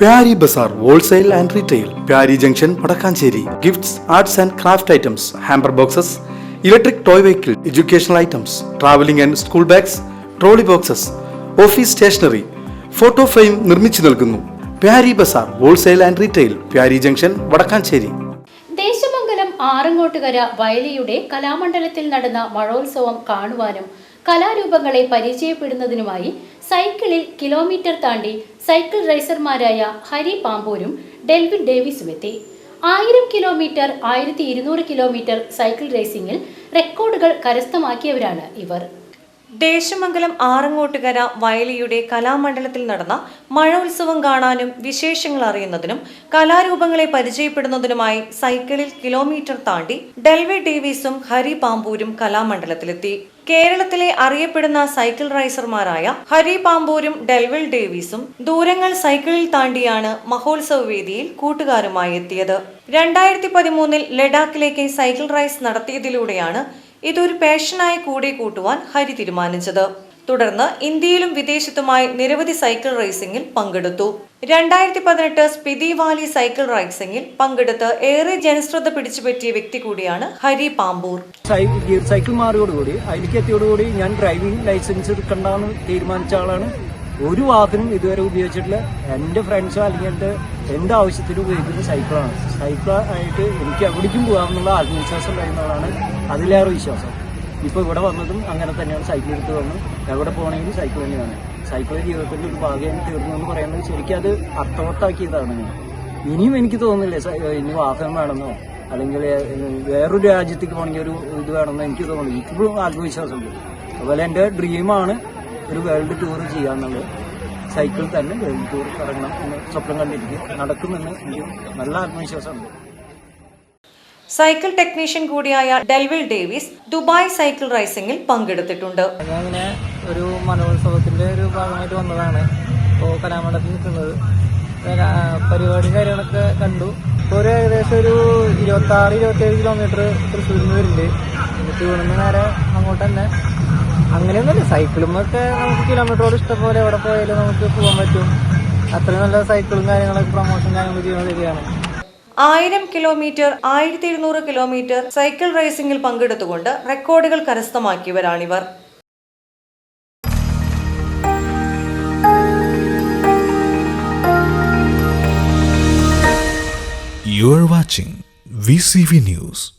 Pyari Bazaar wholesale and retail Pyari junction Vadakkanchery. Gifts arts and craft items hamper boxes electric toy vehicle educational items travelling and school bags trolley boxes office stationery photo frame നിർമ്മിച്ചു നൽകുന്നു. Pyari Bazaar wholesale and retail Pyari junction Vadakkanchery. Desamangalam Arangottukara വയലിയുടെ കലാമണ്ഡലത്തിൽ നടന്ന മഴോത്സവം കാണുവാനും കലാരൂപങ്ങളെ പരിചയപ്പെടുന്നതിനുമായി സൈക്കിളിൽ kilometre താണ്ടി സൈക്കിൾ റേസർമാരായ ഹരി പാമ്പൂരും ഡെൽവിൻ ഡേവിസും എത്തി ആയിരം കിലോമീറ്റർ ആയിരത്തി ഇരുന്നൂറ് കിലോമീറ്റർ സൈക്കിൾ റേസിംഗിൽ റെക്കോർഡുകൾ കരസ്ഥമാക്കിയവരാണ് ഇവർ. ദേശമംഗലം ആറങ്ങോട്ടുകര വയലിയുടെ കലാമണ്ഡലത്തിൽ നടന്ന മഴ ഉത്സവം കാണാനും വിശേഷങ്ങൾ അറിയുന്നതിനും കലാരൂപങ്ങളെ പരിചയപ്പെടുന്നതിനുമായി സൈക്കിളിൽ കിലോമീറ്റർ താണ്ടി ഡെൽവി ഡേവിസും ഹരി പാമ്പൂരും കലാമണ്ഡലത്തിലെത്തി. കേരളത്തിലെ അറിയപ്പെടുന്ന സൈക്കിൾ റൈസർമാരായ ഹരി പാമ്പൂരും ഡെൽവിൽ ഡേവിസും ദൂരങ്ങൾ സൈക്കിളിൽ താണ്ടിയാണ് മഹോത്സവ വേദിയിൽ കൂട്ടുകാരുമായി എത്തിയത്. രണ്ടായിരത്തി പതിമൂന്നിൽ ലഡാക്കിലേക്ക് സൈക്കിൾ റൈസ് നടത്തിയതിലൂടെയാണ് ഇതൊരു പാഷനായി കൂടെ കൂട്ടുവാൻ ഹരി തീരുമാനിച്ചത്. തുടർന്ന് ഇന്ത്യയിലും വിദേശത്തുമായി നിരവധി സൈക്കിൾ റേസിംഗിൽ പങ്കെടുത്തു. രണ്ടായിരത്തി പതിനെട്ട് സ്പിതി വാലി സൈക്കിൾ റേസിംഗിൽ പങ്കെടുത്ത് ഏറെ ജനശ്രദ്ധ പിടിച്ചുപറ്റിയ വ്യക്തി കൂടിയാണ് ഹരി പാമ്പൂർ. ഗിയർ സൈക്കിൾ മാറിയോടുകൂടി അതിലേക്ക് എത്തിയോടുകൂടി ഞാൻ ഡ്രൈവിംഗ് ലൈസൻസ് എടുക്കണ്ടെന്ന് തീരുമാനിച്ച ആളാണ്. ഒരു വാഹനം ഇതുവരെ ഉപയോഗിച്ചിട്ടില്ല. എന്റെ ഫ്രണ്ട്സോ അല്ലെങ്കിൽ എന്റെ എന്റെ ആവശ്യത്തിന് ഉപയോഗിക്കുന്ന സൈക്കിളാണ് സൈക്കിൾ ആയിട്ട് എനിക്ക് എവിടേക്കും പോകാമെന്നുള്ള ആത്മവിശ്വാസം വരുന്നതാണ് അതിലേറെ വിശ്വാസം. ഇപ്പോൾ ഇവിടെ വന്നതും അങ്ങനെ തന്നെയാണ് സൈക്കിൾ എടുത്ത് വന്നു. എവിടെ പോകണമെങ്കിലും സൈക്കിൾ തന്നെയാണ്. സൈക്കിൾ ജീവിതത്തിന്റെ ഒരു ഭാഗം തീർന്നു എന്ന് പറയുന്നത് ശരിക്കും അത് അർത്ഥവത്താക്കിയതാണ് ഞാൻ. ഇനിയും എനിക്ക് തോന്നുന്നില്ല ഇനി വാഹനം വേണമെന്നോ? അല്ലെങ്കിൽ വേറൊരു രാജ്യത്തേക്ക് പോകണമെങ്കിൽ ഒരു ഇത് വേണമെന്നോ? എനിക്ക് തോന്നുന്നു. എനിക്കിപ്പോഴും ആത്മവിശ്വാസമുണ്ട്. അതുപോലെ എന്റെ ഡ്രീമാണ് ഒരു വേൾഡ് ടൂർ ചെയ്യാന്നുള്ളത്. സൈക്കിൾ തന്നെ വേൾഡ് ടൂർ ഇറങ്ങണം എന്ന് സ്വപ്നം കണ്ടിരിക്കും. നടക്കുമെന്ന് എനിക്ക് നല്ല ആത്മവിശ്വാസമുണ്ട്. സൈക്കിൾ ടെക്നീഷ്യൻ കൂടിയായ ഡെൽവിൽ ഡേവിസ് ദുബായ് സൈക്കിൾ റൈസിംഗിൽ പങ്കെടുത്തിട്ടുണ്ട്. ഞാനിങ്ങനെ ഒരു മനോത്സവത്തിന്റെ ഒരു ഭാഗമായിട്ട് വന്നതാണ്. ഇപ്പോൾ കലാമണ്ഡലത്തിൽ നിൽക്കുന്നത്. പരിപാടി കാര്യങ്ങളൊക്കെ കണ്ടു. ഇപ്പോൾ ഒരു ഏകദേശം ഒരു ഇരുപത്തി ആറ് ഇരുപത്തി ഏഴ് കിലോമീറ്റർ തൃശ്ശൂരിൽ നിന്ന് വരുന്നുണ്ട്. എന്നിട്ട് ഇവിടുന്ന് നേരെ അങ്ങോട്ട് തന്നെ അങ്ങനെയൊന്നുമില്ല സൈക്കിളുമൊക്കെ നമുക്ക് കിലോമീറ്ററോട് ഇഷ്ടംപോലെ എവിടെ പോയാലും നമുക്ക് പോകാൻ പറ്റും. അത്രയും നല്ല സൈക്കിളും കാര്യങ്ങളൊക്കെ പ്രൊമോഷൻ കാര്യങ്ങൾ ചെയ്യുന്ന ശരിയാണ്. ആയിരം കിലോമീറ്റർ ആയിരത്തി ഇരുന്നൂറ് കിലോമീറ്റർ സൈക്കിൾ റേസിംഗിൽ പങ്കെടുത്തുകൊണ്ട് റെക്കോർഡുകൾ കരസ്ഥമാക്കിയവരാണിവർ. You are watching VCV News.